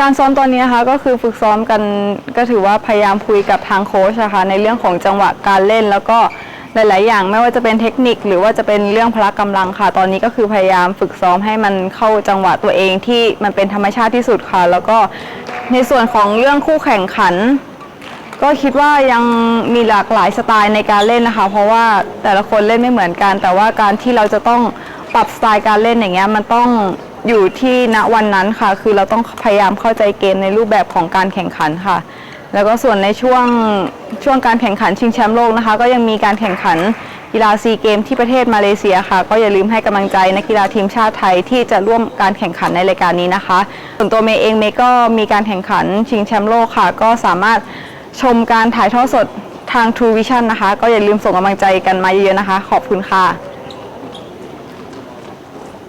การซ้อมตอนนี้นะคะก็คือฝึกซ้อมกันก็ถือว่าพยายามคุยกับทางโค้ชนะคะในเรื่องของจังหวะการเล่นแล้วก็หลาย ๆ อย่างไม่ว่าจะเป็นเทคนิคหรือว่าจะเป็นเรื่องพละกำลังค่ะ ตอนนี้ก็คือพยายามฝึกซ้อมให้มันเข้าจังหวะตัวเองที่มันเป็นธรรมชาติที่สุดค่ะ แล้วก็ในส่วนของเรื่องคู่แข่งขัน ก็คิดว่ายังมีหลากหลายสไตล์ในการเล่นนะคะ เพราะว่าแต่ละคนเล่นไม่เหมือนกัน แต่ว่าการที่เราจะต้องปรับสไตล์การเล่นอย่างเงี้ยมันต้อง อยู่ที่ณวันนั้นค่ะ คือเราต้องพยายามเข้าใจเกมในรูปแบบของการแข่งขันค่ะ แล้วก็ส่วนในช่วงช่วงการแข่งขันชิงแชมป์โลกนะคะ ก็ยังมีการแข่งขันกีฬาซีเกมที่ประเทศมาเลเซียค่ะ ก็อย่าลืมให้กำลังใจนักกีฬาทีมชาติไทยที่จะร่วมการแข่งขันในรายการนี้นะคะ ส่วนตัวเมย์เองเมย์ก็มีการแข่งขันชิงแชมป์โลกค่ะ ก็สามารถชมการถ่ายทอดสดทาง True Vision นะคะ ก็อย่าลืมส่งกำลังใจกันมาเยอะๆนะคะ ขอบคุณค่ะ